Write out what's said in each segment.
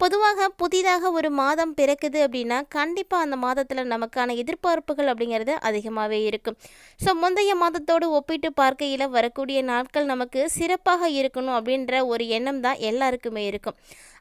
பொதுவாக புதிதாக ஒரு மாதம் பிறக்குது அப்படின்னா கண்டிப்பாக அந்த மாதத்தில் நமக்கான எதிர்பார்ப்புகள் அப்படிங்கிறது அதிகமாகவே இருக்கும். ஸோ முந்தைய மாதத்தோடு ஒப்பிட்டு பார்க்கையில் வரக்கூடிய நாட்கள் நமக்கு சிறப்பாக இருக்கணும் அப்படின்ற ஒரு எண்ணம் தான் எல்லாருக்குமே இருக்கும்.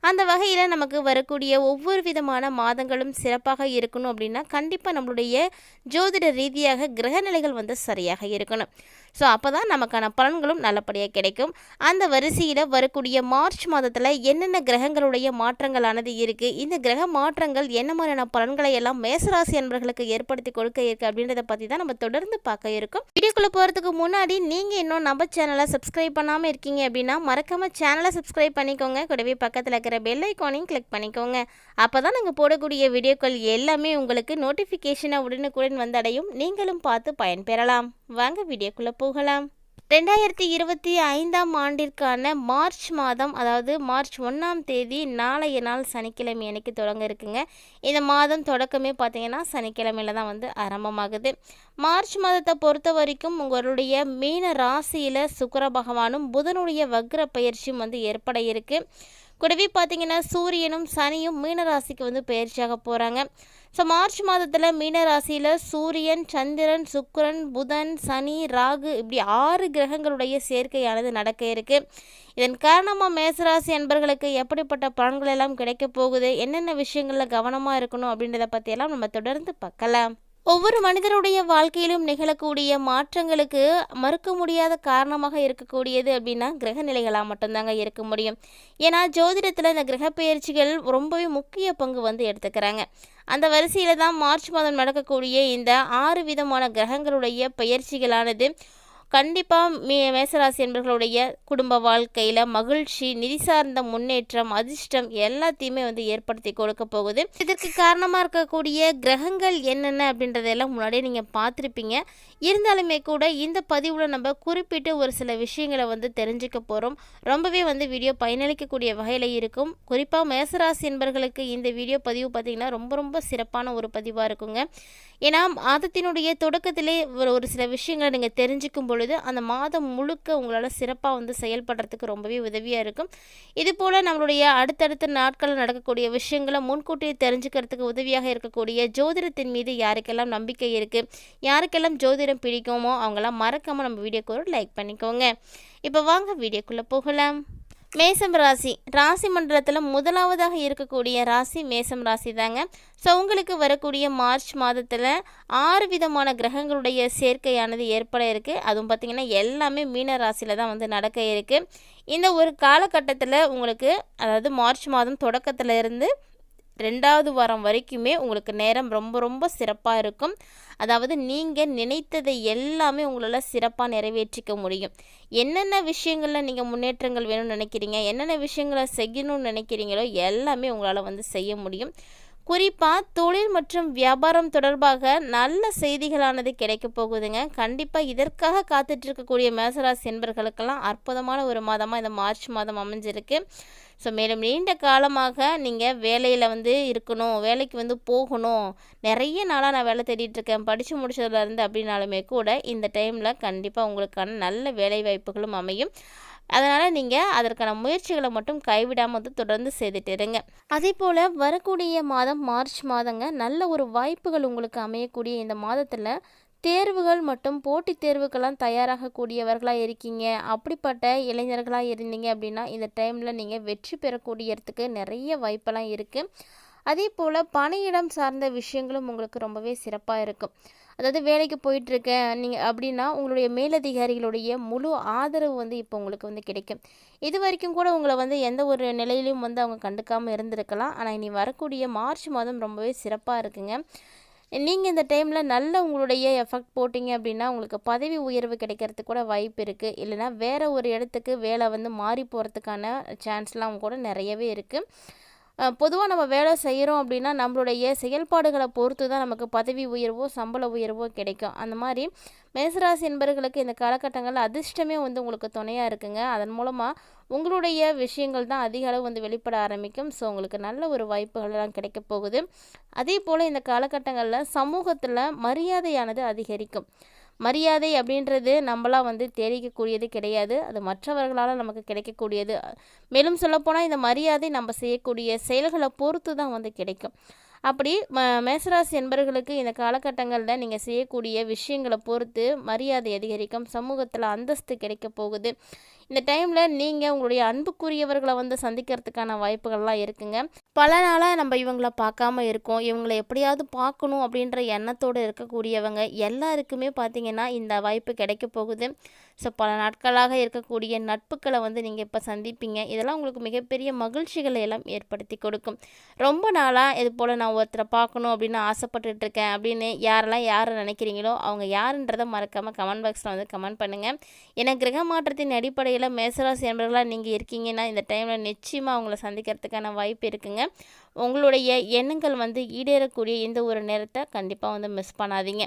அந்த வகையில் நமக்கு வரக்கூடிய ஒவ்வொரு விதமான மாதங்களும் சிறப்பாக இருக்கணும் அப்படின்னா கண்டிப்பாக நம்மளுடைய ஜோதிட ரீதியாக கிரகநிலைகள் வந்து சரியாக இருக்கணும். ஸோ அப்போ தான் நமக்கான பலன்களும் நல்லபடியாக கிடைக்கும். அந்த வரிசையில் வரக்கூடிய மார்ச் மாதத்தில் என்னென்ன கிரகங்களுடைய மாற்றங்களானது இருக்குது இந்த கிரக மாற்றங்கள் என்ன மாதிரியான பலன்களை எல்லாம் மேசராசி அன்பர்களுக்கு ஏற்படுத்தி கொடுக்க இருக்குது அப்படின்றத பற்றி தான் நம்ம தொடர்ந்து பார்க்க இருக்கோம். வீடியோக்குள்ளே போகிறதுக்கு முன்னாடி நீங்கள் இன்னும் நம்ம சேனலை சப்ஸ்கிரைப் பண்ணாமல் இருக்கீங்க அப்படின்னா மறக்காமல் சேனலை சப்ஸ்கிரைப் பண்ணிக்கோங்க. கூடவே பக்கத்தில் இருக்கிற பெல் ஐக்கானையும் கிளிக் பண்ணிக்கோங்க. அப்போ தான் நாங்கள் போடக்கூடிய வீடியோக்கள் எல்லாமே உங்களுக்கு நோட்டிஃபிகேஷனாக உடனுக்குடன் வந்தடையும். நீங்களும் பார்த்து பயன்பெறலாம். வாங்க வீடியோக்குள்ளே போகலாம். ரெண்டாயிரத்தி இருபத்தி ஐந்தாம் ஆண்டிற்கான மார்ச் மாதம் அதாவது மார்ச் ஒன்றாம் தேதி நாளைய நாள் சனிக்கிழமை அன்னைக்கு தொடங்க இருக்குங்க. இந்த மாதம் தொடக்கமே பார்த்தீங்கன்னா சனிக்கிழமையில தான் வந்து ஆரம்பமாகுது. மார்ச் மாதத்தை பொறுத்த வரைக்கும் உங்களுடைய மீன ராசியில் சுக்கர பகவானும் புதனுடைய வக்ர பயிற்சியும் வந்து ஏற்பட இருக்குது கூடவே பார்த்தீங்கன்னா சூரியனும் சனியும் மீனராசிக்கு வந்து பயிற்சியாக போகிறாங்க ஸோ மார்ச் மாதத்தில் மீனராசியில் சூரியன் சந்திரன் சுக்கரன் புதன் சனி ராகு இப்படி ஆறு கிரகங்களுடைய சேர்க்கையானது நடக்க இருக்குது இதன் காரணமாக மேசராசி அன்பர்களுக்கு எப்படிப்பட்ட பலன்கள் எல்லாம் கிடைக்க போகுது? என்னென்ன விஷயங்களில் கவனமாக இருக்கணும் அப்படின்றத பற்றியெல்லாம் நம்ம தொடர்ந்து பார்க்கலாம். ஒவ்வொரு மனிதருடைய வாழ்க்கையிலும் நிகழக்கூடிய மாற்றங்களுக்கு மறுக்க முடியாத காரணமாக இருக்கக்கூடியது அப்படின்னா கிரக நிலைகளாக மட்டும்தாங்க இருக்க முடியும். ஏன்னா ஜோதிடத்தில் இந்த கிரக பயிற்சிகள் ரொம்பவே முக்கிய பங்கு வந்து எடுத்துக்கிறாங்க. அந்த வரிசையில் தான் மார்ச் மாதம் நடக்கக்கூடிய இந்த ஆறு விதமான கிரகங்களுடைய பயிற்சிகளானது கண்டிப்பாக மே மேசராசி என்பர்களுடைய குடும்ப வாழ்க்கையில் மகிழ்ச்சி நிதி சார்ந்த முன்னேற்றம் அதிர்ஷ்டம் எல்லாத்தையுமே வந்து ஏற்படுத்தி கொடுக்க போகுது. இதற்கு காரணமாக இருக்கக்கூடிய கிரகங்கள் என்னென்ன அப்படின்றதெல்லாம் முன்னாடியே நீங்கள் பார்த்துருப்பீங்க. இருந்தாலுமே கூட இந்த பதிவில் நம்ம குறிப்பிட்டு ஒரு சில விஷயங்களை வந்து தெரிஞ்சுக்க போகிறோம் ரொம்பவே வந்து வீடியோ பயனளிக்கக்கூடிய வகையில் இருக்கும். குறிப்பாக மேசராசி என்பர்களுக்கு இந்த வீடியோ பதிவு பார்த்திங்கன்னா ரொம்ப ரொம்ப சிறப்பான ஒரு பதிவாக இருக்குங்க. ஏன்னா மாதத்தினுடைய தொடக்கத்திலே ஒரு ஒரு சில விஷயங்களை நீங்கள் தெரிஞ்சுக்கும் பொழுது அந்த மாதம் முழுக்க உங்களால் சிறப்பாக வந்து செயல்படுறதுக்கு ரொம்பவே உதவியாக இருக்கும். இது போல் நம்மளுடைய அடுத்தடுத்த நாட்களில் நடக்கக்கூடிய விஷயங்களை முன்கூட்டியே தெரிஞ்சுக்கிறதுக்கு உதவியாக இருக்கக்கூடிய ஜோதிடத்தின் மீது யாருக்கெல்லாம் நம்பிக்கை இருக்குது யாருக்கெல்லாம் ஜோதிடம் பிடிக்குமோ அவங்களாம் மறக்காமல் நம்ம வீடியோக்கு ஒரு லைக் பண்ணிக்கோங்க. இப்போ வாங்க வீடியோக்குள்ளே போகலாம். மேசம் ராசி. ராசி மண்டலத்தில் முதலாவதாக இருக்கக்கூடிய ராசி மேசம் ராசி தாங்க ஸோ உங்களுக்கு வரக்கூடிய மார்ச் மாதத்தில் ஆறு விதமான கிரகங்களுடைய சேர்க்கையானது ஏற்பட இருக்குது அதுவும் பார்த்திங்கன்னா எல்லாமே மீன ராசியில் தான் வந்து நடக்க இருக்குது இந்த ஒரு காலகட்டத்தில் உங்களுக்கு அதாவது மார்ச் மாதம் தொடக்கத்தில் இருந்து ரெண்டாவது வாரம் வரைக்குமே உங்களுக்கு நேரம் ரொம்ப ரொம்ப சிறப்பாக இருக்கும். அதாவது நீங்கள் நினைத்ததை எல்லாமே உங்களால் சிறப்பாக நிறைவேற்றிக்க முடியும். என்னென்ன விஷயங்களில் நீங்கள் முன்னேற்றங்கள் வேணும்னு நினைக்கிறீங்க? என்னென்ன விஷயங்களை செய்யணும்னு நினைக்கிறீங்களோ எல்லாமே உங்களால் வந்து செய்ய முடியும். குறிப்பாக தொழில் மற்றும் வியாபாரம் தொடர்பாக நல்ல செய்திகளானது கிடைக்க போகுதுங்க. கண்டிப்பாக இதற்காக காத்துட்டு இருக்கக்கூடிய மேசராசி என்பர்களுக்கெல்லாம் அற்புதமான ஒரு மாதமாக இந்த மார்ச் மாதம் அமைஞ்சிருக்கு. ஸோ மேலும் நீண்ட காலமாக நீங்கள் வேலையில் வந்து இருக்கணும் வேலைக்கு வந்து போகணும். நிறைய நாளாக நான் வேலை தேடிட்டு இருக்கேன் படித்து முடிச்சதுலேருந்து அப்படின்னாலுமே கூட இந்த டைமில் கண்டிப்பாக உங்களுக்கான நல்ல வேலை வாய்ப்புகளும் அமையும். அதனால் நீங்கள் அதற்கான முயற்சிகளை மட்டும் கைவிடாமல் வந்து தொடர்ந்து செய்துட்டு இருங்க. அதே போல் வரக்கூடிய மாதம் மார்ச் மாதங்க நல்ல ஒரு வாய்ப்புகள் உங்களுக்கு அமையக்கூடிய இந்த மாதத்தில் தேர்வுகள் மற்றும் போட்டித் தேர்வுக்கெல்லாம் தயாராகக்கூடியவர்களாக இருக்கீங்க. அப்படிப்பட்ட இளைஞர்களாக இருந்தீங்க அப்படின்னா இந்த டைமில் நீங்கள் வெற்றி பெறக்கூடியதுக்கு நிறைய வாய்ப்பெல்லாம் இருக்குது அதே போல் பணியிடம் சார்ந்த விஷயங்களும் உங்களுக்கு ரொம்பவே சிறப்பாக இருக்கும். அதாவது வேலைக்கு போயிட்டுருக்கேன். நீங்கள் அப்படின்னா உங்களுடைய மேலதிகாரிகளுடைய முழு ஆதரவு வந்து இப்போ உங்களுக்கு வந்து கிடைக்கும். இது வரைக்கும் கூட உங்களை வந்து எந்த ஒரு நிலையிலையும் வந்து அவங்க கண்டுக்காமல் இருந்திருக்கலாம். ஆனால் இனி வரக்கூடிய மார்ச் மாதம் ரொம்பவே சிறப்பாக இருக்குங்க. நீங்கள் இந்த டைமில் நல்ல உங்களுடைய எஃபெக்ட் போட்டிங்க அப்படின்னா உங்களுக்கு பதவி உயர்வு கிடைக்கிறதுக்கு கூட வாய்ப்பு இருக்குது இல்லைனா வேறு ஒரு இடத்துக்கு வேலை வந்து மாறி போகிறதுக்கான சான்ஸ்லாம் கூட நிறையவே இருக்குது பொதுவாக நம்ம வேலை செய்கிறோம் அப்படின்னா நம்மளுடைய செயல்பாடுகளை பொறுத்து தான் நமக்கு பதவி உயர்வோ சம்பள உயர்வோ கிடைக்கும். அந்த மாதிரி மேசராசி என்பவர்களுக்கு இந்த காலகட்டங்களில் அதிர்ஷ்டமே வந்து உங்களுக்கு துணையாக இருக்குங்க. அதன் மூலமாக உங்களுடைய விஷயங்கள் தான் அதிக அளவு வந்து வெளிப்பட ஆரம்பிக்கும். ஸோ உங்களுக்கு நல்ல ஒரு வாய்ப்புகள்லாம் கிடைக்க போகுது. அதே போல் இந்த காலகட்டங்களில் சமூகத்தில் மரியாதையானது அதிகரிக்கும். மரியாதை அப்படின்றது நம்மளாம் வந்து தெரிவிக்கக்கூடியது கிடையாது. அது மற்றவர்களால் நமக்கு கிடைக்கக்கூடியது. மேலும் சொல்லப்போனால் இந்த மரியாதை நம்ம செய்யக்கூடிய செயல்களை பொறுத்து தான் வந்து கிடைக்கும். அப்படி ம மேசராசி என்பவர்களுக்கு இந்த காலகட்டங்களில் நீங்கள் செய்யக்கூடிய விஷயங்களை பொறுத்து மரியாதை அதிகரிக்கும். சமூகத்தில் அந்தஸ்து கிடைக்க போகுது. இந்த டைமில் நீங்கள் உங்களுடைய அன்புக்குரியவர்களை வந்து சந்திக்கிறதுக்கான வாய்ப்புகள்லாம் இருக்குங்க. பல நாளாக நம்ம இவங்கள பார்க்காம இருக்கோம். இவங்களை எப்படியாவது பார்க்கணும் அப்படின்ற எண்ணத்தோடு இருக்கக்கூடியவங்க எல்லாருக்குமே பார்த்திங்கன்னா இந்த வாய்ப்பு கிடைக்க போகுது. ஸோ பல நாட்களாக இருக்கக்கூடிய நட்புகளை வந்து நீங்கள் இப்போ சந்திப்பீங்க. இதெல்லாம் உங்களுக்கு மிகப்பெரிய மகிழ்ச்சிகளை எல்லாம் ஏற்படுத்தி கொடுக்கும். ரொம்ப நாளாக இது போல் நான் ஒருத்தரை பார்க்கணும் அப்படின்னு ஆசைப்பட்டுட்டு இருக்கேன் அப்படின்னு யாரெல்லாம் யாரை நினைக்கிறீங்களோ அவங்க யாருன்றதை மறக்காமல் கமெண்ட் பாக்ஸில் வந்து கமெண்ட் பண்ணுங்கள் ஏன்னா கிரக மாற்றத்தின் அடிப்படையில் மேசராசி என்பவர்களாக நீங்கள் இருக்கீங்கன்னா இந்த டைமில் நிச்சயமாக அவங்கள சந்திக்கிறதுக்கான வாய்ப்பு இருக்குங்க. உங்களுடைய எண்ணங்கள் வந்து ஈடேறக்கூடிய இந்த ஒரு நேரத்தை கண்டிப்பாக வந்து மிஸ் பண்ணாதீங்க.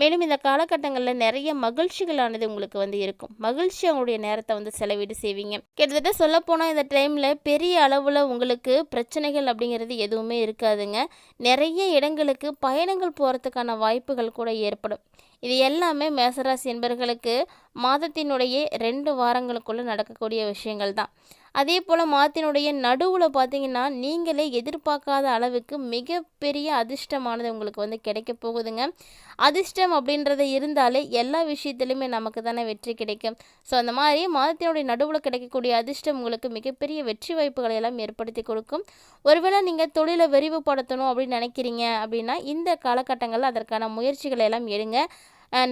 மேலும் இந்த காலகட்டங்களில் நிறைய மகிழ்ச்சிகளானது உங்களுக்கு வந்து இருக்கும். மகிழ்ச்சி அவங்களுடைய நேரத்தை வந்து செலவீடு செய்வீங்க. கிட்டத்தட்ட சொல்லப்போனால் இந்த டைமில் பெரிய அளவில் உங்களுக்கு பிரச்சனைகள் அப்படிங்கிறது எதுவுமே இருக்காதுங்க. நிறைய இடங்களுக்கு பயணங்கள் போகிறதுக்கான வாய்ப்புகள் கூட ஏற்படும். இது எல்லாமே மேசராசி என்பர்களுக்கு மாதத்தினுடைய ரெண்டு வாரங்களுக்குள்ளே நடக்கக்கூடிய விஷயங்கள் தான். அதே போல் மாதத்தினுடைய நடுவில் பார்த்தீங்கன்னா நீங்களே எதிர்பார்க்காத அளவுக்கு மிகப்பெரிய அதிர்ஷ்டமானது உங்களுக்கு வந்து கிடைக்க போகுதுங்க. அதிர்ஷ்டம் அப்படின்றத இருந்தாலே எல்லா விஷயத்துலையுமே நமக்கு தானே வெற்றி கிடைக்கும். ஸோ அந்த மாதிரி மாதத்தினுடைய நடுவில் கிடைக்கக்கூடிய அதிர்ஷ்டம் உங்களுக்கு மிகப்பெரிய வெற்றி வாய்ப்புகளை எல்லாம் ஏற்படுத்தி கொடுக்கும். ஒருவேளை நீங்கள் தொழிலை விரிவுபடுத்தணும் அப்படின்னு நினைக்கிறீங்க அப்படின்னா இந்த காலகட்டங்களில் அதற்கான முயற்சிகளை எல்லாம் எடுங்க.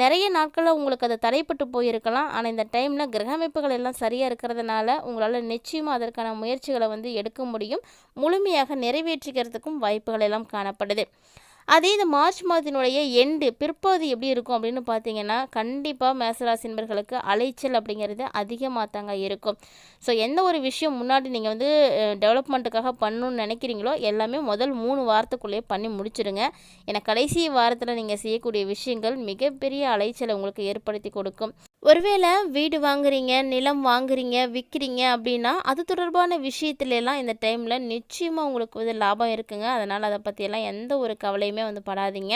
நிறைய நாட்களில் உங்களுக்கு அது தடைப்பட்டு போயிருக்கலாம். ஆனால் இந்த டைமில் கிரக அமைப்புகள் எல்லாம் சரியாக இருக்கிறதுனால உங்களால் நிச்சயமாக அதற்கான முயற்சிகளை வந்து எடுக்க முடியும். முழுமையாக நிறைவேற்றிக்கிறதுக்கும் வாய்ப்புகள் எல்லாம் காணப்படுது. அதே இந்த மார்ச் மாதத்தினுடைய எண்டு பிற்பகுதி எப்படி இருக்கும் அப்படின்னு பார்த்தீங்கன்னா கண்டிப்பாக மேசராசி நண்பர்களுக்கு அலைச்சல் அப்படிங்கிறது அதிகமாக தாங்க இருக்கும். ஸோ எந்த ஒரு விஷயம் முன்னாடி நீங்கள் வந்து டெவலப்மெண்ட்டுக்காக பண்ணணும்னு நினைக்கிறீங்களோ எல்லாமே முதல் மூணு வாரத்துக்குள்ளேயே பண்ணி முடிச்சிடுங்க ஏன்னா கடைசி வாரத்தில் நீங்கள் செய்யக்கூடிய விஷயங்கள் மிகப்பெரிய அலைச்சலை உங்களுக்கு ஏற்படுத்தி கொடுக்கும். ஒருவேளை வீடு வாங்குறீங்க நிலம் வாங்குறீங்க விற்கிறீங்க அப்படின்னா அது தொடர்பான விஷயத்துலலாம் இந்த டைமில் நிச்சயமாக உங்களுக்கு வந்து லாபம் இருக்குங்க. அதனால் அதை பற்றியெல்லாம் எந்த ஒரு கவலையுமே வந்து படாதீங்க.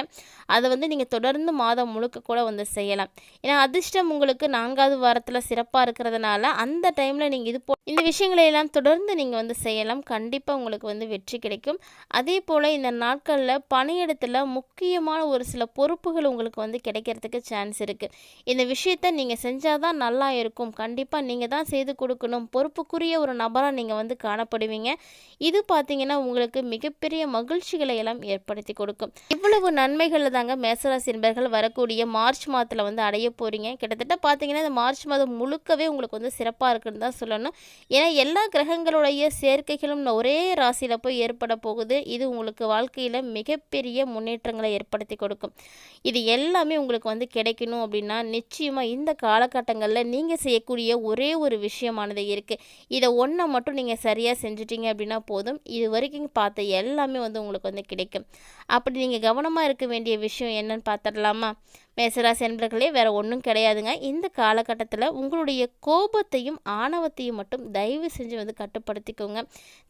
அதை வந்து நீங்கள் தொடர்ந்து மாதம் முழுக்க கூட வந்து செய்யலாம். ஏன்னா அதிர்ஷ்டம் உங்களுக்கு நான்காவது வாரத்தில் சிறப்பாக இருக்கிறதுனால அந்த டைமில் நீங்கள் இது போ இந்த விஷயங்களையெல்லாம் தொடர்ந்து நீங்கள் வந்து செய்யலாம். கண்டிப்பாக உங்களுக்கு வந்து வெற்றி கிடைக்கும். அதே போல் இந்த நாட்களில் பணியிடத்தில் முக்கியமான ஒரு சில பொறுப்புகள் உங்களுக்கு வந்து கிடைக்கிறதுக்கு சான்ஸ் இருக்குது இந்த விஷயத்தை நீங்கள் நீங்கள் செஞ்சால் தான் நல்லா இருக்கும். கண்டிப்பாக நீங்கள் தான் செய்து கொடுக்கணும். பொறுப்புக்குரிய ஒரு நபராக நீங்கள் வந்து காணப்படுவீங்க. இது பார்த்தீங்கன்னா உங்களுக்கு மிகப்பெரிய மகிழ்ச்சிகளை எல்லாம் ஏற்படுத்தி கொடுக்கும். இவ்வளவு நன்மைகளில் தாங்க மேசராசி என்பர்கள் வரக்கூடிய மார்ச் மாதத்தில் வந்து அடைய போகிறீங்க கிட்டத்தட்ட பார்த்தீங்கன்னா இந்த மார்ச் மாதம் முழுக்கவே உங்களுக்கு வந்து சிறப்பாக இருக்குன்னு தான் சொல்லணும். ஏன்னா எல்லா கிரகங்களுடைய சேர்க்கைகளும் ஒரே ராசியில் போய் ஏற்பட போகுது. இது உங்களுக்கு வாழ்க்கையில் மிகப்பெரிய முன்னேற்றங்களை ஏற்படுத்தி கொடுக்கும். இது எல்லாமே உங்களுக்கு வந்து கிடைக்கணும் அப்படின்னா நிச்சயமாக இந்த காலகட்டங்களில் நீங்கள் செய்யக்கூடிய ஒரே ஒரு விஷயமானது இருக்குது இதை ஒன்றை மட்டும் நீங்கள் சரியாக செஞ்சிட்டிங்க அப்படின்னா போதும். இது வரைக்கும் பார்த்த எல்லாமே வந்து உங்களுக்கு வந்து கிடைக்கும். அப்படி நீங்கள் கவனமாக இருக்க வேண்டிய விஷயம் என்னன்னு பார்த்துடலாமா? மேசராசி அன்பர்களே வேறு ஒன்றும் கிடையாதுங்க. இந்த காலகட்டத்தில் உங்களுடைய கோபத்தையும் ஆணவத்தையும் மட்டும் தயவு செஞ்சு வந்து கட்டுப்படுத்திக்கோங்க.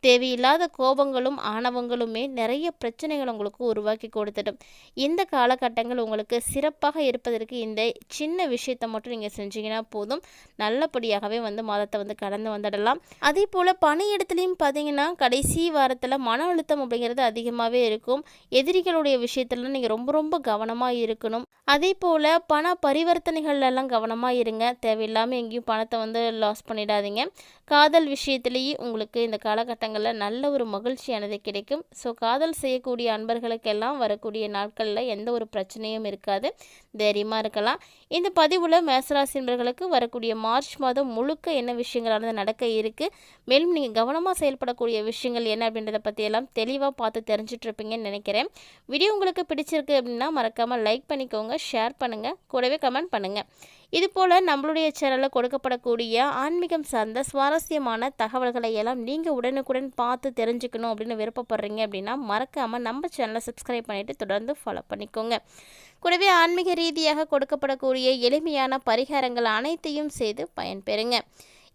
தேவையில்லாத கோபங்களும் ஆணவங்களுமே நிறைய பிரச்சனைகள் உங்களுக்கு உருவாக்கி கொடுத்துடும். இந்த காலகட்டங்கள் உங்களுக்கு சிறப்பாக இருப்பதற்கு இந்த சின்ன விஷயத்தை மட்டும் நீங்கள் செஞ்சீங்கன்னா போதும். நல்லபடியாகவே வந்து மாதத்தை வந்து கடந்து வந்துடலாம். அதே போல் பணியிடத்துலையும் பார்த்தீங்கன்னா கடைசி வாரத்தில் மன அழுத்தம் அப்படிங்கிறது அதிகமாகவே இருக்கும். எதிரிகளுடைய விஷயத்துல நீங்கள் ரொம்ப ரொம்ப கவனமாக இருக்கணும். அதே போல் பண பரிவர்த்தனைகள்லாம் கவனமாக இருங்க. தேவையில்லாமல் எங்கேயும் பணத்தை வந்து லாஸ் பண்ணிடாதீங்க. காதல் விஷயத்துலேயே உங்களுக்கு இந்த காலகட்டங்களில் நல்ல ஒரு மகிழ்ச்சியானது கிடைக்கும். ஸோ காதல் செய்யக்கூடிய அன்பர்களுக்கெல்லாம் வரக்கூடிய நாட்களில் எந்த ஒரு பிரச்சனையும் இருக்காது. தைரியமாக இருக்கலாம். இந்த பதிவில் மேசராசி நண்பர்களுக்கு வரக்கூடிய மார்ச் மாதம் முழுக்க என்ன விஷயங்களானது நடக்க இருக்குது மேலும் நீங்கள் கவனமாக செயல்படக்கூடிய விஷயங்கள் என்ன அப்படின்றத பற்றியெல்லாம் தெளிவாக பார்த்து தெரிஞ்சிட்ருப்பீங்கன்னு நினைக்கிறேன். வீடியோ உங்களுக்கு பிடிச்சிருக்கு அப்படின்னா மறக்காமல் லைக் பண்ணிக்கோங்க ஷேர் பண்ணுங்கள் கூடவே கமெண்ட் பண்ணுங்கள் இது போல் நம்மளுடைய சேனலில் கொடுக்கப்படக்கூடிய ஆன்மீகம் சார்ந்த சுவாரஸ்யமான தகவல்களை எல்லாம் நீங்கள் உடனுக்குடன் பார்த்து தெரிஞ்சுக்கணும் அப்படின்னு விருப்பப்படுறீங்க அப்படின்னா மறக்காமல் நம்ம சேனலை சப்ஸ்கிரைப் பண்ணிவிட்டு தொடர்ந்து ஃபாலோ பண்ணிக்கோங்க. கூடவே ஆன்மீக ரீதியாக கொடுக்கப்படக்கூடிய எளிமையான பரிகாரங்கள் அனைத்தையும் செய்து பயன்பெறுங்க.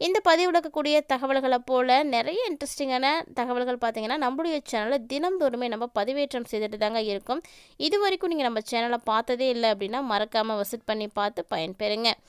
இந்த பதிவில் இருக்கக்கூடிய தகவல்களை போல் நிறைய இன்ட்ரெஸ்டிங்கான தகவல்கள் பார்த்தீங்கன்னா நம்மளுடைய சேனலில் தினந்தோறுமே நம்ம பதிவேற்றம் செய்துட்டு தாங்க இருக்கும். இது வரைக்கும் நீங்கள் நம்ம சேனலை பார்த்ததே இல்லை அப்படின்னா மறக்காமல் விசிட் பண்ணி பார்த்து பயன்பெறுங்க.